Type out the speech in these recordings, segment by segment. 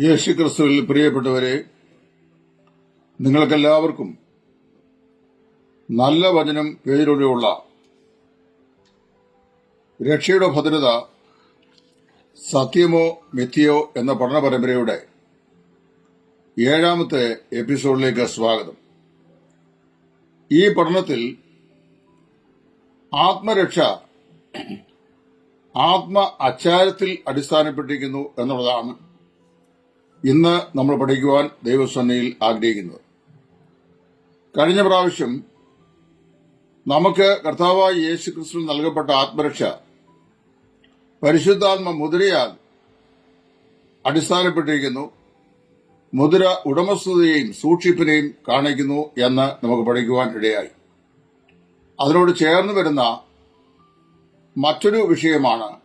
യേശു ക്രിസ്തുവിൽ പ്രിയപ്പെട്ടവരെ നിങ്ങൾക്കെല്ലാവർക്കും നല്ല വചനം പേരിലൂടെയുള്ള രക്ഷയുടെ ഭദ്രത സത്യമോ മിഥ്യയോ എന്ന പഠന പരമ്പരയുടെ ഏഴാമത്തെ എപ്പിസോഡിലേക്ക് സ്വാഗതം. ഈ പഠനത്തിൽ ആത്മരക്ഷ ആത്മ അച്ചാരത്തിൽ അടിസ്ഥാനപ്പെട്ടിരിക്കുന്നു എന്നുള്ളതാണ് ഇന്ന് നമ്മൾ പഠിക്കുവാൻ ദൈവസന്നയിൽ ആഗ്രഹിക്കുന്നത് കഴിഞ്ഞ പ്രാവശ്യം നമുക്ക് കർത്താവായ യേശു ക്രിസ്തു നൽകപ്പെട്ട ആത്മരക്ഷ പരിശുദ്ധാത്മ മുദ്രയാൽ അടിസ്ഥാനപ്പെട്ടിരിക്കുന്നു. മുദ്ര ഉടമസ്ഥതയെയും സൂക്ഷിപ്പിനെയും കാണിക്കുന്നു എന്ന് നമുക്ക് പഠിക്കുവാൻ ഇടയായി. അതിനോട് ചേർന്ന് വരുന്ന മറ്റൊരു വിഷയമാണ്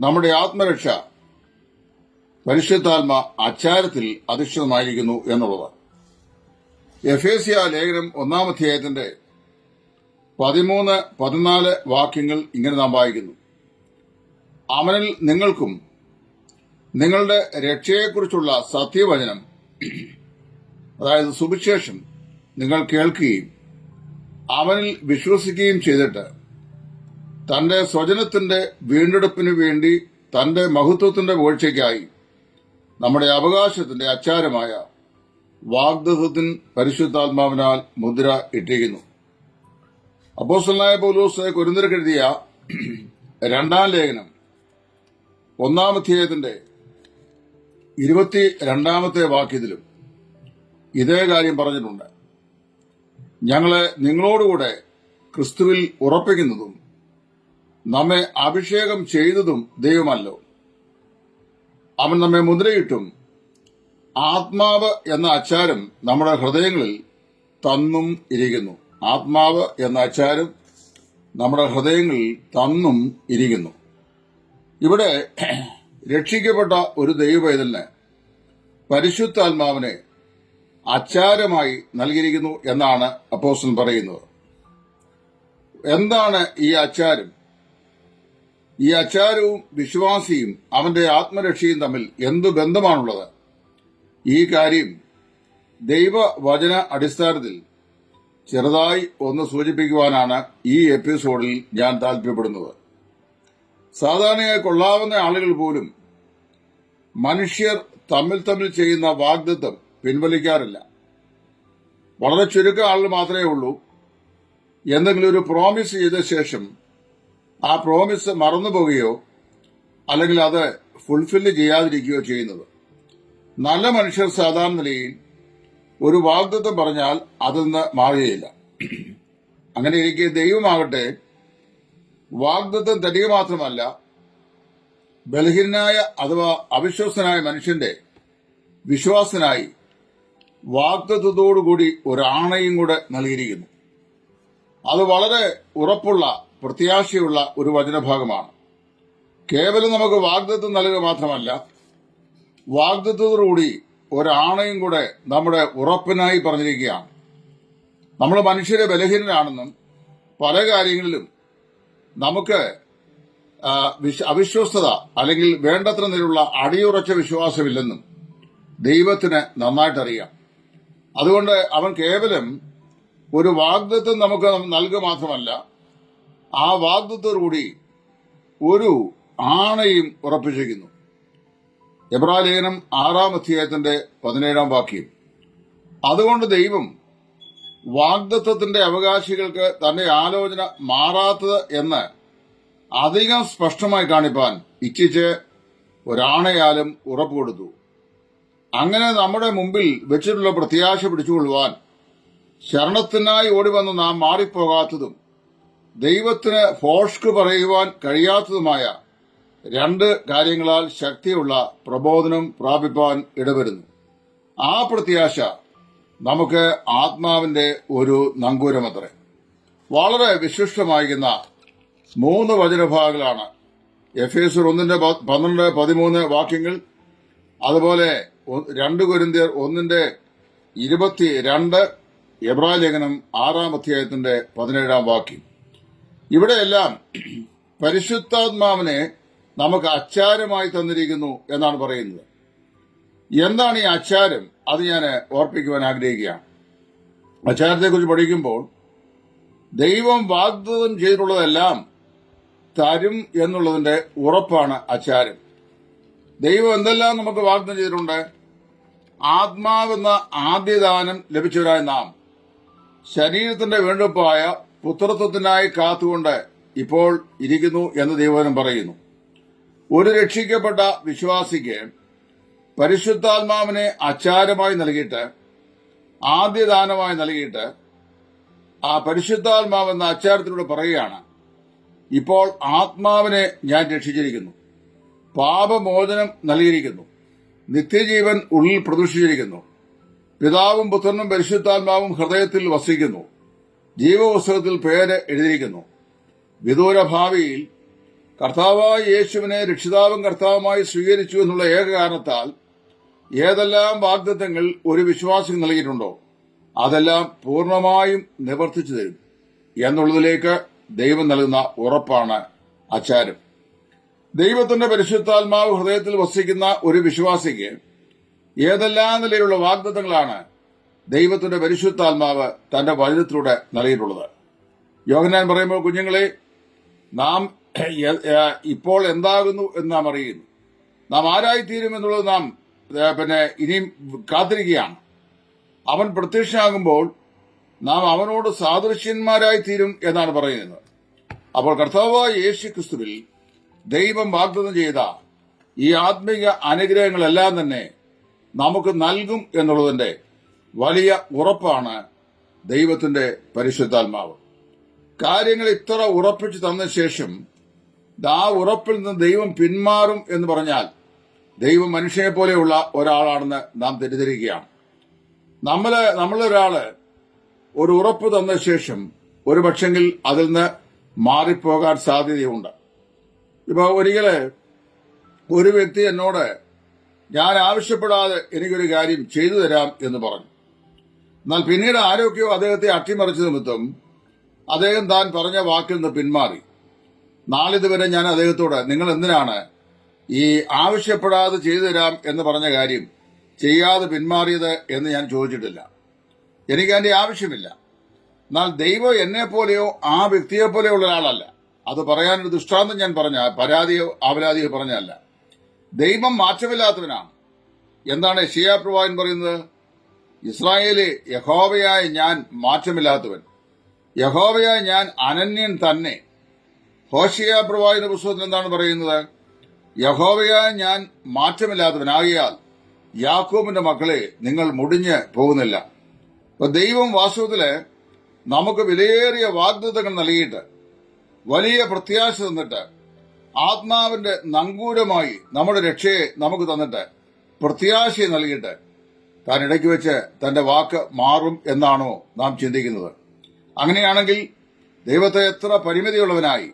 നമ്മുടെ ആത്മരക്ഷ. പരിശുദ്ധാത്മ അച്ചാരത്തിൽ അധിഷ്ഠിതമായിരിക്കുന്നു എന്നുള്ളത്. എഫേസ്യ ലേഖനം ഒന്നാം അധ്യായത്തിന്റെ പതിമൂന്ന് പതിനാല് വാക്യങ്ങൾ ഇങ്ങനെ നാം വായിക്കുന്നു. അവനിൽ നിങ്ങൾക്കും നിങ്ങളുടെ രക്ഷയെക്കുറിച്ചുള്ള സത്യവചനം അതായത് സുവിശേഷം നിങ്ങൾ കേൾക്കുകയും അവനിൽ വിശ്വസിക്കുകയും ചെയ്തിട്ട് തന്റെ സ്വജനത്തിന്റെ വീണ്ടെടുപ്പിനു വേണ്ടി തന്റെ മഹത്വത്തിന്റെ വീഴ്ചയ്ക്കായി നമ്മുടെ അവകാശത്തിന്റെ അച്ചാരമായ വാഗ്ദത്തിൻ പരിശുദ്ധാത്മാവിനാൽ മുദ്ര ഇട്ടിരിക്കുന്നു. അപ്പോസ്റ്റലായ പൗലോസ് കുരുന്തരക്കെഴുതിയ രണ്ടാം ലേഖനം ഒന്നാം അധ്യായത്തിന്റെ ഇരുപത്തി രണ്ടാമത്തെ വാക്യത്തിലും ഇതേ കാര്യം പറഞ്ഞിട്ടുണ്ട്. ഞങ്ങളെ നിങ്ങളോടുകൂടെ ക്രിസ്തുവിൽ ഉറപ്പിക്കുന്നതും നമ്മെ അഭിഷേകം ചെയ്തതും ദൈവമല്ലോ. അവൻ നമ്മെ മുദ്രയിട്ടും. ആത്മാവ് എന്ന അച്ചാരം നമ്മുടെ ഹൃദയങ്ങളിൽ തന്നും ഇരിക്കുന്നു. ആത്മാവ് എന്ന അച്ചാരം നമ്മുടെ ഹൃദയങ്ങളിൽ തന്നും ഇരിക്കുന്നു. ഇവിടെ രക്ഷിക്കപ്പെട്ട ഒരു ദൈവപൈതലിന് പരിശുദ്ധാത്മാവിനെ അച്ചാരമായി നൽകിയിരിക്കുന്നു എന്നാണ് അപ്പോസൻ പറയുന്നത്. എന്താണ് ഈ അച്ചാരം? ഈ അച്ചാരവും വിശ്വാസിയും അവന്റെ ആത്മരക്ഷയും തമ്മിൽ എന്തു ബന്ധമാണുള്ളത്? ഈ കാര്യം ദൈവവചന അടിസ്ഥാനത്തിൽ ചെറുതായി ഒന്ന് സൂചിപ്പിക്കുവാനാണ് ഈ എപ്പിസോഡിൽ ഞാൻ താല്പര്യപ്പെടുന്നത്. സാധാരണയായി കൊള്ളാവുന്ന ആളുകൾ പോലും മനുഷ്യർ തമ്മിൽ തമ്മിൽ ചെയ്യുന്ന വാഗ്ദത്വം പിൻവലിക്കാറില്ല. വളരെ ചുരുക്കം ആളുകൾ മാത്രമേ ഉള്ളൂ. എന്തെങ്കിലും ഒരു പ്രോമിസ് ചെയ്ത ശേഷം ആ പ്രോമിസ് മറന്നുപോകുകയോ അല്ലെങ്കിൽ അത് ഫുൾഫില്ല് ചെയ്യാതിരിക്കുകയോ ചെയ്യുന്നത്. നല്ല മനുഷ്യർ സാധാരണ നിലയിൽ ഒരു വാഗ്ദത്വം പറഞ്ഞാൽ അതിൽ നിന്ന് മാറുകയില്ല. അങ്ങനെ ഇരിക്കെ ദൈവമാകട്ടെ വാഗ്ദത്വം തരിക മാത്രമല്ല ബലഹീനായ അഥവാ അവിശ്വസനായ മനുഷ്യന്റെ വിശ്വാസനായി വാഗ്ദത്വത്തോടുകൂടി ഒരാണയും കൂടെ നൽകിയിരിക്കുന്നു. അത് വളരെ ഉറപ്പുള്ള പ്രത്യാശയുള്ള ഒരു വചനഭാഗമാണ്. കേവലം നമുക്ക് വാഗ്ദത്വം നൽകുക മാത്രമല്ല വാഗ്ദത്വത്തോടുകൂടി ഒരാണയും കൂടെ നമ്മുടെ ഉറപ്പിനായി പറഞ്ഞിരിക്കുകയാണ്. നമ്മൾ മനുഷ്യരെ ബലഹീനരാണെന്നും പല കാര്യങ്ങളിലും നമുക്ക് അവിശ്വസ്തത അല്ലെങ്കിൽ വേണ്ടത്ര നിലുള്ള അടിയുറച്ച വിശ്വാസമില്ലെന്നും ദൈവത്തിന് നന്നായിട്ടറിയാം. അതുകൊണ്ട് അവൻ കേവലം ഒരു വാഗ്ദത്വം നമുക്ക് നൽകുക മാത്രമല്ല ആ വാഗ്ദത്തോടുകൂടി ഒരു ആണയും ഉറപ്പിച്ചിരിക്കുന്നു. എബ്രാലേഖനം ആറാം അധ്യായത്തിന്റെ പതിനേഴാം വാക്യം. അതുകൊണ്ട് ദൈവം വാഗ്ദത്വത്തിന്റെ അവകാശികൾക്ക് തന്റെ ആലോചന മാറാത്തത് എന്ന് അധികം സ്പഷ്ടമായി കാണിപ്പാൻ ഇച്ഛിച്ച് ഒരാണയാലും ഉറപ്പ് കൊടുത്തു. അങ്ങനെ നമ്മുടെ മുമ്പിൽ വെച്ചിട്ടുള്ള പ്രത്യാശ പിടിച്ചുകൊള്ളുവാൻ ശരണത്തിനായി ഓടിവന്ന് നാം മാറിപ്പോകാത്തതും ദൈവത്തിന് ഫോഷ്കു പറയുവാൻ കഴിയാത്തതുമായ രണ്ട് കാര്യങ്ങളാൽ ശക്തിയുള്ള പ്രബോധനം പ്രാപിപ്പാൻ ഇടവരുന്നു. ആ പ്രത്യാശ നമുക്ക് ആത്മാവിന്റെ ഒരു നങ്കൂരമത്രേ. വളരെ വിശിഷ്ടമായിരിക്കുന്ന മൂന്ന് വചനഭാഗങ്ങളാണ്. എഫ് എസ് ഒന്നിന്റെ പന്ത്രണ്ട് പതിമൂന്ന് വാക്യങ്ങൾ അതുപോലെ രണ്ട് കുരിന്തിയർ ഒന്നിന്റെ ഇരുപത്തി രണ്ട് എബ്രാ ലേഖനം ആറാം അധ്യായത്തിന്റെ പതിനേഴാം വാക്യം. ഇവിടെയെല്ലാം പരിശുദ്ധാത്മാവിനെ നമുക്ക് അച്ചാരമായി തന്നിരിക്കുന്നു എന്നാണ് പറയുന്നത്. എന്താണ് ഈ അച്ചാരം? അത് ഞാൻ ഓർപ്പിക്കുവാൻ ആഗ്രഹിക്കുകയാണ്. അച്ചാരത്തെക്കുറിച്ച് പഠിക്കുമ്പോൾ ദൈവം വാഗ്ദത്തം ചെയ്തിട്ടുള്ളതെല്ലാം തരും എന്നുള്ളതിന്റെ ഉറപ്പാണ് അച്ചാരം. ദൈവം എന്തെല്ലാം നമുക്ക് വാഗ്ദത്തം ചെയ്തിട്ടുണ്ട്? ആത്മാവെന്ന ആദ്യദാനം ലഭിച്ചവരായ നാം ശരീരത്തിന്റെ വീണ്ടെടുപ്പായ പുത്രത്വത്തിനായി കാത്തുകൊണ്ട് ഇപ്പോൾ ഇരിക്കുന്നു എന്ന് ദൈവനം പറയുന്നു. ഒരു രക്ഷിക്കപ്പെട്ട വിശ്വാസിക്ക് പരിശുദ്ധാത്മാവിനെ അച്ചാരമായി നൽകിയിട്ട് ആദ്യദാനമായി നൽകിയിട്ട് ആ പരിശുദ്ധാത്മാവെന്ന അച്ചാരത്തിലൂടെ പറയുകയാണ് ഇപ്പോൾ ആത്മാവിനെ ഞാൻ രക്ഷിച്ചിരിക്കുന്നു. പാപമോചനം നൽകിയിരിക്കുന്നു. നിത്യജീവൻ ഉള്ളിൽ പ്രതീക്ഷിച്ചിരിക്കുന്നു. പിതാവും പുത്രനും പരിശുദ്ധാത്മാവും ഹൃദയത്തിൽ വസിക്കുന്നു. ജീവപുസ്തകത്തിൽ പേര് എഴുതിയിരിക്കുന്നു. വിദൂര ഭാവിയിൽ കർത്താവായ യേശുവിനെ രക്ഷിതാവും കർത്താവുമായി സ്വീകരിച്ചു എന്നുള്ള ഏക കാരണത്താൽ ഏതെല്ലാം വാഗ്ദത്തങ്ങൾ ഒരു വിശ്വാസിക്ക് നൽകിയിട്ടുണ്ടോ അതെല്ലാം പൂർണമായും നിവർത്തിച്ചു തരും എന്നുള്ളതിലേക്ക് ദൈവം നൽകുന്ന ഉറപ്പാണ് അച്ചാരം ദൈവത്തിന്റെ പരിശുദ്ധാത്മാവ് ഹൃദയത്തിൽ വസിക്കുന്ന ഒരു വിശ്വാസിക്ക് ഏതെല്ലാം നിലയിലുള്ള വാഗ്ദത്തങ്ങളാണ് ദൈവത്തിന്റെ പരിശുദ്ധാത്മാവ് തന്റെ വചനത്തിലൂടെ നൽകിയിട്ടുള്ളത്. യോഹനാൻ പറയുമ്പോൾ കുഞ്ഞുങ്ങളെ നാം ഇപ്പോൾ എന്താകുന്നു എന്ന് നാം അറിയുന്നു. നാം ആരായിത്തീരും എന്നുള്ളത് നാം പിന്നെ ഇനിയും കാത്തിരിക്കുകയാണ്. അവൻ പ്രത്യക്ഷനാകുമ്പോൾ നാം അവനോട് സാദൃശ്യന്മാരായി തീരും എന്നാണ് പറയുന്നത്. അപ്പോൾ കർത്താവായ യേശു ക്രിസ്തുവിൽ ദൈവം വാഗ്ദത്തം ചെയ്ത ഈ ആത്മീക അനുഗ്രഹങ്ങളെല്ലാം തന്നെ നമുക്ക് നൽകും എന്നുള്ളതിന്റെ വലിയ ഉറപ്പാണ് ദൈവത്തിന്റെ പരിശുദ്ധാത്മാവ്. കാര്യങ്ങൾ ഇത്ര ഉറപ്പിച്ചു തന്ന ശേഷം ആ ഉറപ്പിൽ നിന്ന് ദൈവം പിന്മാറും എന്ന് പറഞ്ഞാൽ ദൈവം മനുഷ്യനെ പോലെയുള്ള ഒരാളാണെന്ന് നാം തെറ്റിദ്ധരിക്കുകയാണ്. നമ്മൾ നമ്മളൊരാൾ ഒരു ഉറപ്പ് തന്ന ശേഷം ഒരു പക്ഷെങ്കിൽ അതിൽ നിന്ന് മാറിപ്പോകാൻ സാധ്യതയുണ്ട്. ഇപ്പൊ ഒരിക്കൽ ഒരു വ്യക്തി എന്നോട് ഞാൻ ആവശ്യപ്പെടാതെ എനിക്കൊരു കാര്യം ചെയ്തു തരാം എന്ന് പറഞ്ഞു. എന്നാൽ പിന്നീട് ആരോഗ്യവും അദ്ദേഹത്തെ അട്ടിമറിച്ച നിമിത്തം അദ്ദേഹം താൻ പറഞ്ഞ വാക്കിൽ നിന്ന് പിന്മാറി. നാളിതുവരെ ഞാൻ അദ്ദേഹത്തോട് നിങ്ങൾ എന്തിനാണ് ഈ ആവശ്യപ്പെടാതെ ചെയ്തു തരാം എന്ന് പറഞ്ഞ കാര്യം ചെയ്യാതെ പിന്മാറിയത് എന്ന് ഞാൻ ചോദിച്ചിട്ടില്ല. എനിക്ക് അതിന്റെ ആവശ്യമില്ല. എന്നാൽ ദൈവം എന്നെ പോലെയോ ആ വ്യക്തിയെ പോലെയോ ഉള്ള ഒരാളല്ല. അത് പറയാനൊരു ദൃഷ്ടാന്തം ഞാൻ പറഞ്ഞ പരാതിയോ അപരാധിയോ പറഞ്ഞല്ല. ദൈവം മാറ്റമില്ലാത്തവനാണ്. എന്താണ് ഷിയാ പ്രവാൻ പറയുന്നത്? ഇസ്രായേലെ യഹോവയായ ഞാൻ മാറ്റമില്ലാത്തവൻ. യഹോവയായ ഞാൻ അനന്യൻ തന്നെ. ഹോഷിയ പ്രവാചന പുസ്തകത്തിൽ എന്താണ് പറയുന്നത്? യഹോവയായ ഞാൻ മാറ്റമില്ലാത്തവനാകിയാൽ യാക്കോബിന്റെ മക്കളെ നിങ്ങൾ മുടിഞ്ഞ് പോകുന്നില്ല. അപ്പൊ ദൈവം വാസ്തവത്തിൽ നമുക്ക് വിലയേറിയ വാഗ്ദത്തങ്ങൾ നൽകിയിട്ട് വലിയ പ്രത്യാശ തന്നിട്ട് ആത്മാവിന്റെ നങ്കൂരമായി നമ്മുടെ രക്ഷയെ നമുക്ക് തന്നിട്ട് പ്രത്യാശയെ നൽകിയിട്ട് താൻ ഇടയ്ക്ക് വെച്ച് തന്റെ വാക്ക് മാറും എന്നാണോ നാം ചിന്തിക്കുന്നത്. അങ്ങനെയാണെങ്കിൽ ദൈവത്തെ എത്ര പരിമിതിയുള്ളവനായി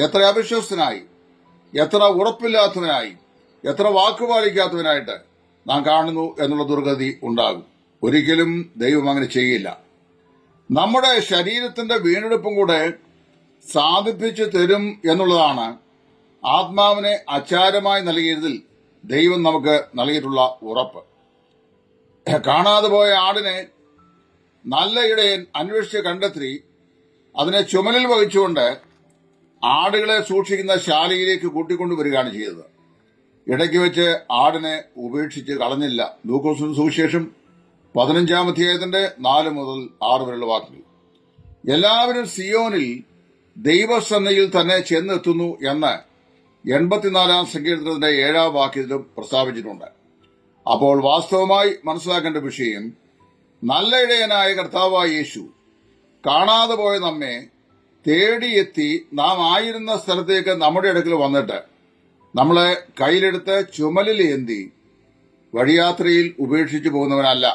എത്ര അവിശ്വസ്തനായി എത്ര ഉറപ്പില്ലാത്തവനായി എത്ര വാക്കുപാലിക്കാത്തവനായിട്ട് നാം കാണുന്നു എന്നുള്ള ദുർഗതി ഉണ്ടാകും. ഒരിക്കലും ദൈവം അങ്ങനെ ചെയ്യില്ല. നമ്മുടെ ശരീരത്തിന്റെ വീണ്ടെടുപ്പും കൂടെ സാധിപ്പിച്ചു തരും എന്നുള്ളതാണ് ആത്മാവിനെ അച്ചാരമായി നൽകിയതിൽ ദൈവം നമുക്ക് നൽകിയിട്ടുള്ള ഉറപ്പ്. കാണാതെ പോയ ആടിനെ നല്ല ഇടയൻ അന്വേഷിച്ച് കണ്ടെത്തി. അതിനെ ചുമലിൽ വഹിച്ചുകൊണ്ട് ആടുകളെ സൂക്ഷിക്കുന്ന ശാലയിലേക്ക് കൂട്ടിക്കൊണ്ടുവരികയാണ് ചെയ്തത്. ഇടയ്ക്ക് വെച്ച് ആടിനെ ഉപേക്ഷിച്ച് കളഞ്ഞില്ല. ലൂക്കോസിന് സുവിശേഷം പതിനഞ്ചാം അധ്യായത്തിന്റെ നാല് മുതൽ ആറ് വരെയുള്ള വാക്കുകൾ എല്ലാവരും സിയോനിൽ ദൈവസന്നയിൽ തന്നെ ചെന്നെത്തുന്നു എന്ന് എൺപത്തിനാലാം സങ്കീർത്തനത്തിന്റെ ഏഴാം വാക്യത്തിലും പ്രസ്താവിച്ചിട്ടുണ്ട്. അപ്പോൾ വാസ്തവമായി മനസ്സിലാക്കേണ്ട വിഷയം നല്ല ഇടയനായ കർത്താവായ യേശു കാണാതെ പോയ നമ്മെ തേടിയെത്തി നാം ആയിരുന്ന സ്ഥലത്തേക്ക് നമ്മുടെ അടുക്കൽ വന്നിട്ട് നമ്മളെ കയ്യിലെടുത്ത് ചുമലിൽ ഏന്തി വഴിയാത്രയിൽ ഉപേക്ഷിച്ചു പോകുന്നവനല്ല.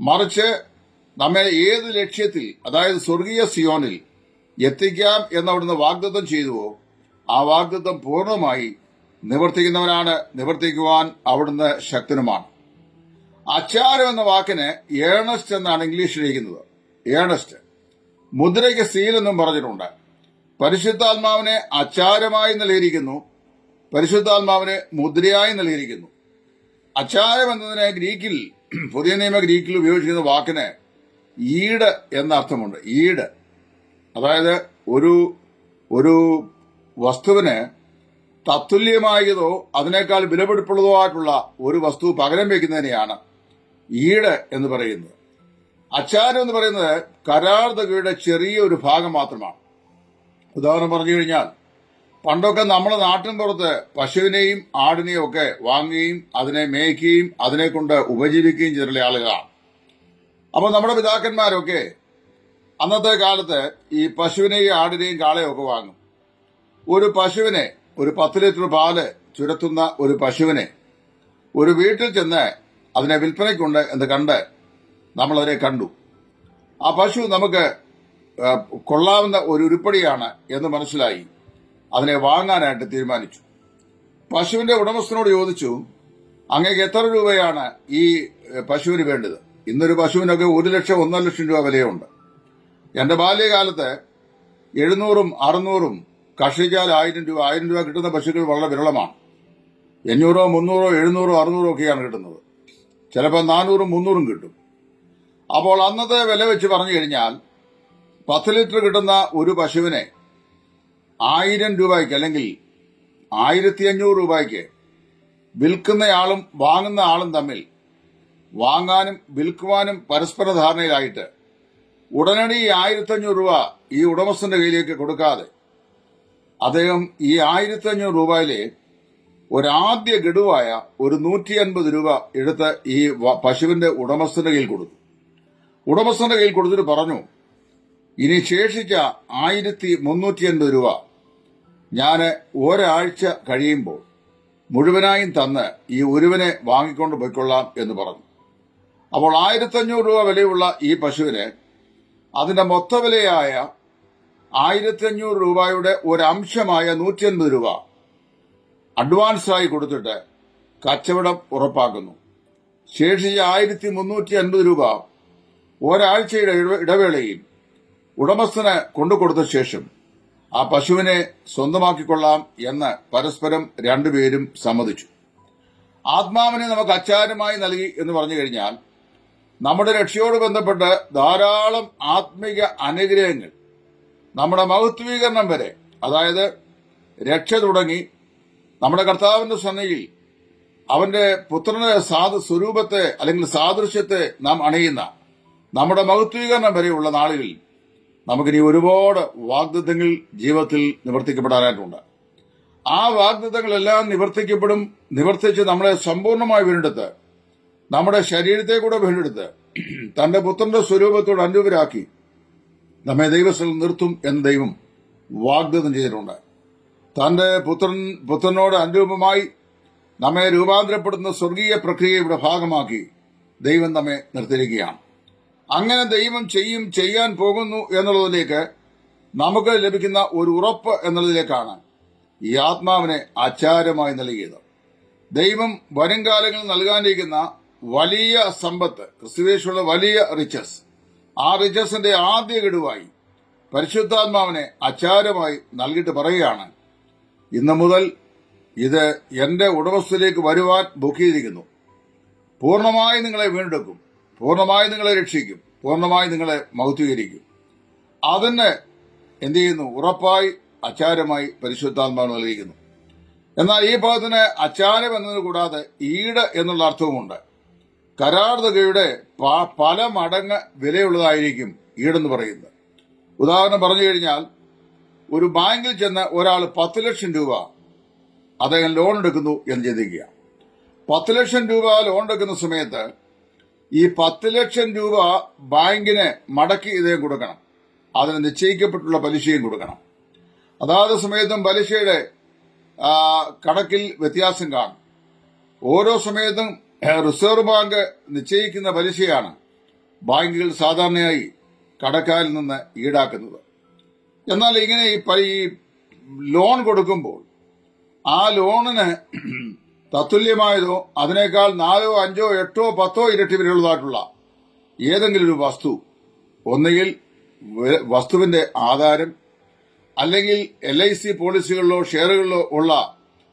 മറിച്ച് നമ്മെ ഏത് ലക്ഷ്യത്തിൽ അതായത് സ്വർഗീയ സിയോനിൽ എത്തിക്കാം എന്നവിടുന്ന് വാഗ്ദത്തം ചെയ്തുവോ ആ വാഗ്ദത്തം പൂർണമായി നിവർത്തിക്കുന്നവനാണ് നിവർത്തിക്കുവാൻ അവിടുന്ന് ശക്തനുമാണ്. അച്ചാരം എന്ന വാക്കിന് ഏണസ്റ്റ് എന്നാണ് ഇംഗ്ലീഷിലിരിക്കുന്നത് ഏണസ്റ്റ്. മുദ്രയ്ക്ക് സീൽ എന്നും പറഞ്ഞിട്ടുണ്ട്. പരിശുദ്ധാത്മാവിനെ അച്ചാരമായി നൽകിയിരിക്കുന്നു. പരിശുദ്ധാത്മാവിനെ മുദ്രയായി നൽകിയിരിക്കുന്നു. അച്ചാരം എന്നതിനെ ഗ്രീക്കിൽ പുതിയ നിയമ ഗ്രീക്കിൽ ഉപയോഗിച്ചിരുന്ന വാക്കിന് ഈട് എന്ന അർത്ഥമുണ്ട് ഈട്. അതായത് ഒരു ഒരു വസ്തുവിന് തത്തുല്യമായതോ അതിനേക്കാൾ വിലപിടിപ്പുള്ളതോ ആയിട്ടുള്ള ഒരു വസ്തു പകരം വയ്ക്കുന്നതിനെയാണ് ഈട് എന്ന് പറയുന്നത്. അച്ചാരം എന്ന് പറയുന്നത് കരാർ തുകയുടെ ചെറിയ ഒരു ഭാഗം മാത്രമാണ്. ഉദാഹരണം പറഞ്ഞു കഴിഞ്ഞാൽ പണ്ടൊക്കെ നമ്മുടെ നാട്ടിൻ പുറത്ത് പശുവിനെയും ആടിനെയും ഒക്കെ വാങ്ങുകയും അതിനെ മേയ്ക്കുകയും അതിനെ കൊണ്ട് ഉപജീവിക്കുകയും ചെയ്തിട്ടുള്ള ആളുകളാണ്. അപ്പോൾ നമ്മുടെ പിതാക്കന്മാരൊക്കെ അന്നത്തെ കാലത്ത് ഈ പശുവിനെയും ആടിനെയും കാളയും ഒക്കെ വാങ്ങും. ഒരു പശുവിനെ ഒരു പത്ത് ലിറ്റർ പാൽ ചുരത്തുന്ന ഒരു പശുവിനെ ഒരു വീട്ടിൽ ചെന്ന് അതിനെ വിൽപ്പനയ്ക്കുണ്ട് എന്ന് കണ്ട് നമ്മളതിനെ കണ്ടു. ആ പശു നമുക്ക് കൊള്ളാവുന്ന ഒരു ഉരുപ്പടിയാണ് എന്ന് മനസ്സിലായി. അതിനെ വാങ്ങാനായിട്ട് തീരുമാനിച്ചു. പശുവിന്റെ ഉടമസ്ഥനോട് ചോദിച്ചു അങ്ങേക്ക് എത്ര രൂപയാണ് ഈ പശുവിന് വേണ്ടത്? ഇന്നൊരു പശുവിനൊക്കെ ഒരു ലക്ഷം ഒന്നര ലക്ഷം രൂപ വിലയുണ്ട്. എന്റെ ബാല്യകാലത്ത് എഴുന്നൂറും അറുന്നൂറും കർഷിച്ചാൽ ആയിരം രൂപ ആയിരം രൂപ കിട്ടുന്ന പശുക്കൾ വളരെ വിരളമാണ്. അഞ്ഞൂറോ മുന്നൂറോ എഴുന്നൂറോ അറുന്നൂറോ ഒക്കെയാണ് കിട്ടുന്നത്. ചിലപ്പോൾ നാനൂറും മുന്നൂറും കിട്ടും. അപ്പോൾ അന്നത്തെ വില വെച്ച് പറഞ്ഞു കഴിഞ്ഞാൽ പത്ത് ലിറ്റർ കിട്ടുന്ന ഒരു പശുവിനെ ആയിരം രൂപയ്ക്ക് അല്ലെങ്കിൽ ആയിരത്തി അഞ്ഞൂറ് രൂപയ്ക്ക് വിൽക്കുന്നയാളും വാങ്ങുന്ന ആളും തമ്മിൽ വാങ്ങാനും വിൽക്കുവാനും പരസ്പര ധാരണയിലായിട്ട് ഉടനടി ഈ ആയിരത്തി അഞ്ഞൂറ് രൂപ ഈ ഉടമസ്ഥന്റെ കയ്യിലേക്ക് കൊടുക്കാതെ അദ്ദേഹം ഈ ആയിരത്തി അഞ്ഞൂറ് രൂപയിലെ ഒരാദ്യ ഗഡുവായ ഒരു നൂറ്റി അൻപത് രൂപ എടുത്ത് ഈ പശുവിന്റെ ഉടമസ്ഥന്റെ കയ്യിൽ കൊടുത്തു. ഉടമസ്ഥന്റെ കയ്യിൽ കൊടുത്തിട്ട് പറഞ്ഞു ഇനി ശേഷിച്ച ആയിരത്തി മുന്നൂറ്റി അൻപത് രൂപ ഞാൻ ഒരാഴ്ച കഴിയുമ്പോൾ മുഴുവനായും തന്ന് ഈ ഒരുവനെ വാങ്ങിക്കൊണ്ട് പോയിക്കൊള്ളാം എന്ന് പറഞ്ഞു. അപ്പോൾ ആയിരത്തഞ്ഞൂറ് രൂപ വിലയുള്ള ഈ പശുവിന് അതിന്റെ മൊത്ത വിലയായ ആയിരത്തി അഞ്ഞൂറ് രൂപയുടെ ഒരംശമായ നൂറ്റി അൻപത് രൂപ അഡ്വാൻസായി കൊടുത്തിട്ട് കച്ചവടം ഉറപ്പാക്കുന്നു. ശേഷിച്ച ആയിരത്തി മുന്നൂറ്റി അൻപത് രൂപ ഒരാഴ്ചയുടെ ഇട- ഇടവേളയിൽ ഉടമസ്ഥന് കൊണ്ടുകൊടുത്ത ശേഷം ആ പശുവിനെ സ്വന്തമാക്കിക്കൊള്ളാം എന്ന് പരസ്പരം രണ്ടുപേരും സമ്മതിച്ചു. ആത്മാവിനെ നമുക്ക് അച്ചാരമായി നൽകി എന്ന് പറഞ്ഞു കഴിഞ്ഞാൽ നമ്മുടെ രക്ഷയോട് ബന്ധപ്പെട്ട് ധാരാളം ആത്മീക അനുഗ്രഹങ്ങൾ നമ്മുടെ മഹത്വീകരണം വരെ അതായത് രക്ഷ തുടങ്ങി നമ്മുടെ കർത്താവിന്റെ സന്നിധിയിൽ അവന്റെ പുത്രന്റെ സാധു സ്വരൂപത്തെ അല്ലെങ്കിൽ സാദൃശ്യത്തെ നാം അണിയുന്ന നമ്മുടെ മഹത്വീകരണം വരെയുള്ള നാളുകളിൽ നമുക്കിനി ഒരുപാട് വാഗ്ദത്തങ്ങൾ ജീവിതത്തിൽ നിവർത്തിക്കപ്പെടാനായിട്ടുണ്ട്. ആ വാഗ്ദത്തങ്ങളെല്ലാം നിവർത്തിക്കപ്പെടും നിവർത്തിച്ച് നമ്മളെ സമ്പൂർണമായി വീണ്ടെടുത്ത് നമ്മുടെ ശരീരത്തെ കൂടെ വീണ്ടെടുത്ത് തന്റെ പുത്രന്റെ സ്വരൂപത്തോട് അനുരൂപരാക്കി നമ്മെ ദൈവസ്ഥലം നിർത്തും എന്ന് ദൈവം വാഗ്ദത്തം ചെയ്തിട്ടുണ്ട്. തന്റെ പുത്രൻ പുത്രനോട് അനുരൂപമായി നമ്മെ രൂപാന്തരപ്പെടുന്ന സ്വർഗീയ പ്രക്രിയയുടെ ഭാഗമാക്കി ദൈവം നമ്മെ നിർത്തിയിരിക്കുകയാണ്. അങ്ങനെ ദൈവം ചെയ്യും ചെയ്യാൻ പോകുന്നു എന്നുള്ളതിലേക്ക് നമുക്ക് ലഭിക്കുന്ന ഒരു ഉറപ്പ് എന്നുള്ളതിലേക്കാണ് ഈ ആത്മാവിനെ ആചാരമായി നൽകിയത്. ദൈവം വരും കാലങ്ങളിൽ നൽകാനിരിക്കുന്ന വലിയ സമ്പത്ത് ക്രിസ്തുവേഷുള്ള വലിയ റിച്ചസ് ആ റിച്ചസിന്റെ ആദ്യ ഗഡുവായി പരിശുദ്ധാത്മാവിനെ അച്ചാരമായി നൽകിയിട്ട് പറയുകയാണ് ഇന്ന് മുതൽ ഇത് എന്റെ ഉടമസ്ഥയിലേക്ക് വരുവാൻ ബുക്ക് ചെയ്തിരിക്കുന്നു പൂർണമായി നിങ്ങളെ വീണ്ടെടുക്കും. പൂർണമായി നിങ്ങളെ രക്ഷിക്കും. പൂർണമായി നിങ്ങളെ മഹത്വീകരിക്കും. അതിന് എന്ത് ചെയ്യുന്നു? ഉറപ്പായി അച്ചാരമായി പരിശുദ്ധാത്മാവ് നൽകിയിരിക്കുന്നു. എന്നാൽ ഈ ഭാഗത്തിന് അച്ചാരം എന്നത് കൂടാതെ ഈട് എന്നുള്ള അർത്ഥവുമുണ്ട്. കരാർ തുകയുടെ പല മടങ്ങ് വിലയുള്ളതായിരിക്കും ഈടെന്ന് പറയുന്നത്. ഉദാഹരണം പറഞ്ഞു കഴിഞ്ഞാൽ ഒരു ബാങ്കിൽ ചെന്ന് ഒരാൾ പത്ത് ലക്ഷം രൂപ അദ്ദേഹം ലോൺ എടുക്കുന്നു എന്ന് ചിന്തിക്കുക. പത്ത് ലക്ഷം രൂപ ലോൺ എടുക്കുന്ന സമയത്ത് ഈ പത്ത് ലക്ഷം രൂപ ബാങ്കിന് മടക്കി ഇദ്ദേഹം കൊടുക്കണം. അതിന് നിശ്ചയിക്കപ്പെട്ടുള്ള പലിശയും കൊടുക്കണം. അതാത് സമയത്തും പലിശയുടെ കണക്കിൽ വ്യത്യാസം കാണും. ഓരോ സമയത്തും റിസർവ് ബാങ്ക് നിശ്ചയിക്കുന്ന പലിശയാണ് ബാങ്കുകൾ സാധാരണയായി കടക്കാരിൽ നിന്ന് ഈടാക്കുന്നത്. എന്നാൽ ഇങ്ങനെ ഈ ലോൺ കൊടുക്കുമ്പോൾ ആ ലോണിന് തത്തുല്യമായതോ അതിനേക്കാൾ നാലോ അഞ്ചോ എട്ടോ പത്തോ ഇരട്ടി വിലയുള്ളതായിട്ടുള്ള ഏതെങ്കിലും ഒരു വസ്തു ഒന്നുകിൽ വസ്തുവിന്റെ ആധാരം അല്ലെങ്കിൽ എൽ ഐ സി പോളിസികളിലോ ഷെയറുകളിലോ ഉള്ള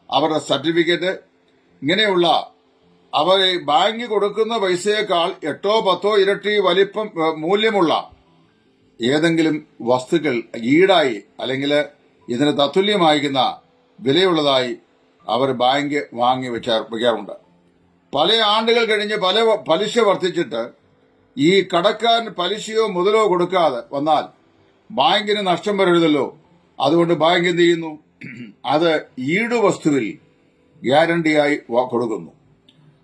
അവരുടെ സർട്ടിഫിക്കറ്റ് ഇങ്ങനെയുള്ള അവർ ബാങ്ക് കൊടുക്കുന്ന പൈസയേക്കാൾ എട്ടോ പത്തോ ഇരട്ടി വലിപ്പം മൂല്യമുള്ള ഏതെങ്കിലും വസ്തുക്കൾ ഈടായി അല്ലെങ്കിൽ ഇതിന് തത്തുല്യമായിരിക്കുന്ന വിലയുള്ളതായി അവർ ബാങ്ക് വാങ്ങി വെക്കാറുണ്ട്. പല ആണ്ടുകൾ കഴിഞ്ഞ് പല പലിശ വർദ്ധിച്ചിട്ട് ഈ കടക്കാരൻ പലിശയോ മുതലോ കൊടുക്കാതെ വന്നാൽ ബാങ്കിന് നഷ്ടം വരരുതല്ലോ. അതുകൊണ്ട് ബാങ്ക് എന്ത് ചെയ്യുന്നു? അത് ഈടുവസ്തുവിൽ ഗ്യാരണ്ടിയായി കൊടുക്കുന്നു.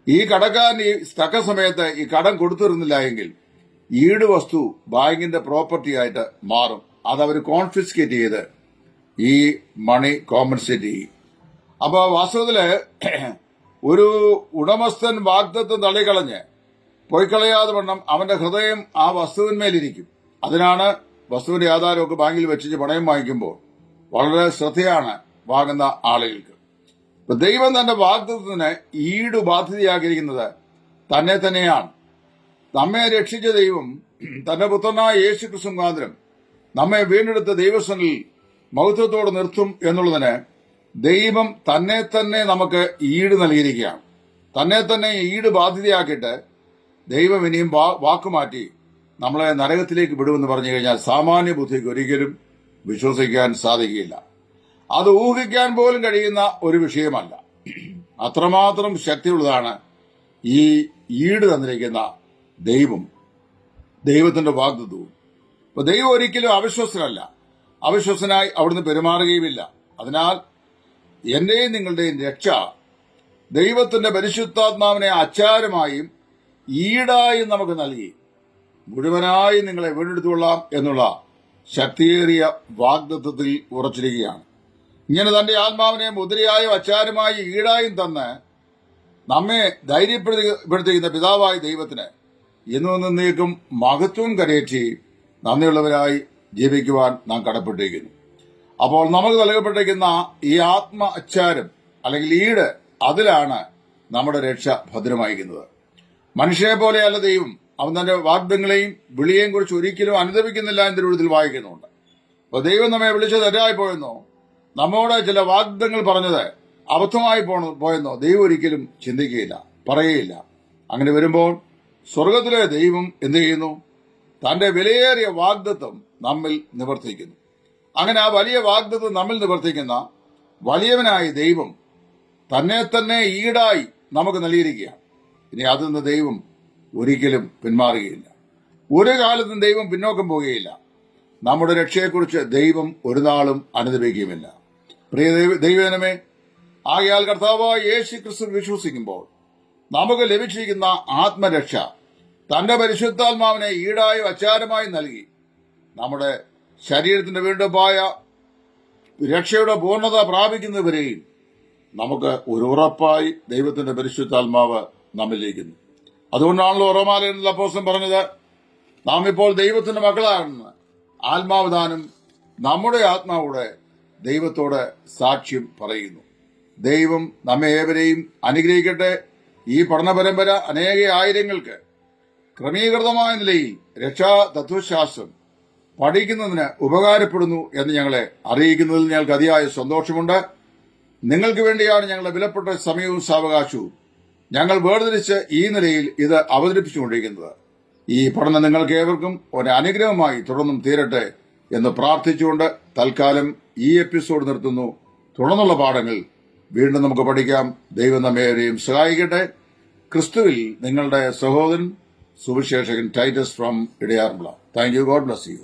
ഈ കടക്കാരൻ ഈ തക്ക സമയത്ത് ഈ കടം കൊടുത്തിരുന്നില്ല എങ്കിൽ ഈട് വസ്തു ബാങ്കിന്റെ പ്രോപ്പർട്ടി ആയിട്ട് മാറും. അത് അവർ കോൺഫിസ്കേറ്റ് ചെയ്ത് ഈ മണി കോമ്പൻസേറ്റ് ചെയ്യും. അപ്പൊ വാസ്തവത്തിൽ ഒരു ഉടമസ്ഥൻ വാഗ്ദത്വം തള്ളിക്കളഞ്ഞ് പൊയ്ക്കളയാതെ വണ്ണം അവന്റെ ഹൃദയം ആ വസ്തുവിന്മേലിരിക്കും. അതിനാണ് വസ്തുവിന്റെ ആധാരമൊക്കെ ബാങ്കിൽ വെച്ചിട്ട് പണയം വാങ്ങിക്കുമ്പോൾ വളരെ ശ്രദ്ധയാണ് വാങ്ങുന്ന ആളുകൾക്ക്. ഇപ്പൊ ദൈവം തന്റെ വാഗ്ദത്തിന് ഈട് ബാധ്യതയാക്കിയിരിക്കുന്നത് തന്നെ തന്നെയാണ്. നമ്മെ രക്ഷിച്ച ദൈവം തന്റെ പുത്രനായ യേശു ക്രിസ്തു മുഖാന്തരം നമ്മെ വീണ്ടെടുത്ത ദൈവസ്വനിൽ മൗത്വത്തോട് നിർത്തും എന്നുള്ളതിന് ദൈവം തന്നെ തന്നെ നമുക്ക് ഈട് നൽകിയിരിക്കുകയാണ്. തന്നെ തന്നെ ഈട് ബാധ്യതയാക്കിയിട്ട് ദൈവം ഇനിയും വാക്കുമാറ്റി നമ്മളെ നരകത്തിലേക്ക് വിടുമെന്ന് പറഞ്ഞു കഴിഞ്ഞാൽ സാമാന്യ ബുദ്ധിക്ക് ഒരിക്കലും വിശ്വസിക്കാൻ സാധിക്കുകയില്ല. അത് ഊഹിക്കാൻ പോലും കഴിയുന്ന ഒരു വിഷയമല്ല. അത്രമാത്രം ശക്തിയുള്ളതാണ് ഈ ഈട് തന്നിരിക്കുന്ന ദൈവം ദൈവത്തിന്റെ വാഗ്ദത്വവും അപ്പൊ ദൈവം ഒരിക്കലും അവിശ്വസനല്ല അവിശ്വസനായി അവിടുന്ന് പെരുമാറുകയുമില്ല. അതിനാൽ എന്റെയും നിങ്ങളുടെയും രക്ഷ ദൈവത്തിന്റെ പരിശുദ്ധാത്മാവിനെ അച്ചാരമായും ഈടായും നമുക്ക് നൽകി മുഴുവനായും നിങ്ങളെ വീണ്ടെടുത്തുകൊള്ളാം എന്നുള്ള ശക്തിയേറിയ വാഗ്ദത്വത്തിൽ ഉറച്ചിരിക്കുകയാണ്. ഇങ്ങനെ തന്റെ ആത്മാവിനെ മുദ്രയായും അച്ചാരുമായി ഈടായും തന്ന് നമ്മെ ധൈര്യപ്പെടുത്തിക്കുന്ന പിതാവായ ദൈവത്തിന് ഇന്ന് നിന്നേക്കും മഹത്വം കരയേറ്റി നന്ദിയുള്ളവരായി ജീവിക്കുവാൻ നാം കടപ്പെട്ടിരിക്കുന്നു. അപ്പോൾ നമുക്ക് നൽകപ്പെട്ടിരിക്കുന്ന ഈ ആത്മ അച്ചാരം അല്ലെങ്കിൽ ഈട് അതിലാണ് നമ്മുടെ രക്ഷ ഭദ്രമായിരിക്കുന്നത്. മനുഷ്യനെ പോലെയല്ല ദൈവം. അവൻ തന്റെ വാഗ്ദങ്ങളെയും വിളിയെയും കുറിച്ച് ഒരിക്കലും അനുദപിക്കുന്നില്ല എന്നൊരു വിധത്തിൽ വായിക്കുന്നുണ്ട്. അപ്പോൾ ദൈവം നമ്മെ വിളിച്ചത് തെറ്റായി നമ്മോട് ചില വാഗ്ദങ്ങൾ പറഞ്ഞത് അബദ്ധമായി പോയെന്നോ ദൈവം ഒരിക്കലും ചിന്തിക്കുകയില്ല പറയുകയില്ല. അങ്ങനെ വരുമ്പോൾ സ്വർഗത്തിലെ ദൈവം എന്ത് ചെയ്യുന്നു? തന്റെ വിലയേറിയ വാഗ്ദത്വം നമ്മിൽ നിവർത്തിക്കുന്നു. അങ്ങനെ ആ വലിയ വാഗ്ദത്വം നമ്മിൽ നിവർത്തിക്കുന്ന വലിയവനായ ദൈവം തന്നെ തന്നെ ഈടായി നമുക്ക് നൽകിയിരിക്കുകയാണ്. ഇനി അതിൽ നിന്ന് ദൈവം ഒരിക്കലും പിന്മാറുകയില്ല. ഒരു കാലത്തും ദൈവം പിന്നോക്കം പോകുകയില്ല നമ്മുടെ രക്ഷയെക്കുറിച്ച് ദൈവം ഒരു നാളും അനുദപിക്കുകയുമില്ല. പ്രിയ ദൈവ- ദൈവജനമേ ആകയാൽ കർത്താവായ യേശു ക്രിസ്തു വിശ്വസിക്കുമ്പോൾ നമുക്ക് ലഭിച്ചിരിക്കുന്ന ആത്മരക്ഷ തന്റെ പരിശുദ്ധാത്മാവിനെ ഈടായി അച്ചാരമായി നൽകി നമ്മുടെ ശരീരത്തിന്റെ വീണ്ടെപ്പായ രക്ഷയുടെ പൂർണത പ്രാപിക്കുന്നവരെയും നമുക്ക് ഒരു ഉറപ്പായി ദൈവത്തിന്റെ പരിശുദ്ധാത്മാവ് നമ്മിലേക്കുന്നു അതുകൊണ്ടാണല്ലോ ഒറമാല അപ്പോസം പറഞ്ഞത് നാം ഇപ്പോൾ ദൈവത്തിന്റെ മക്കളാണെന്ന്. ആത്മാവ് ദാനം നമ്മുടെ ആത്മാവോടെ ദൈവത്തോട് സാക്ഷ്യം പറയുന്നു. ദൈവം നമ്മെ ഏവരെയും അനുഗ്രഹിക്കട്ടെ. ഈ പഠന പരമ്പര അനേക ആയിരങ്ങൾക്ക് ക്രമീകൃതമായ നിലയിൽ രക്ഷാ തത്വശാസ്ത്രം പഠിക്കുന്നതിന് ഉപകാരപ്പെടുന്നു എന്ന് ഞങ്ങളെ അറിയിക്കുന്നതിൽ ഞങ്ങൾക്ക് അതിയായ സന്തോഷമുണ്ട്. നിങ്ങൾക്ക് വേണ്ടിയാണ് ഞങ്ങളുടെ വിലപ്പെട്ട സമയവും സാവകാശവും ഞങ്ങൾ വേർതിരിച്ച് ഈ നിലയിൽ ഇത് അവതരിപ്പിച്ചുകൊണ്ടിരിക്കുന്നത്. ഈ പഠനം നിങ്ങൾക്ക് ഏവർക്കും ഒരു അനുഗ്രഹമായി തുടർന്നും തീരട്ടെ. എന്ന് പ്രാർത്ഥിച്ചുകൊണ്ട് തൽക്കാലം ഈ എപ്പിസോഡ് നിർത്തുന്നു. തുടർന്നുള്ള പാഠങ്ങൾ വീണ്ടും നമുക്ക് പഠിക്കാം. ദൈവം നമ്മേവരെയും സഹായിക്കട്ടെ. ക്രിസ്തുവിൽ നിങ്ങളുടെ സഹോദരൻ Suviseshakan Titus from Edayaranmula. Thank you God bless you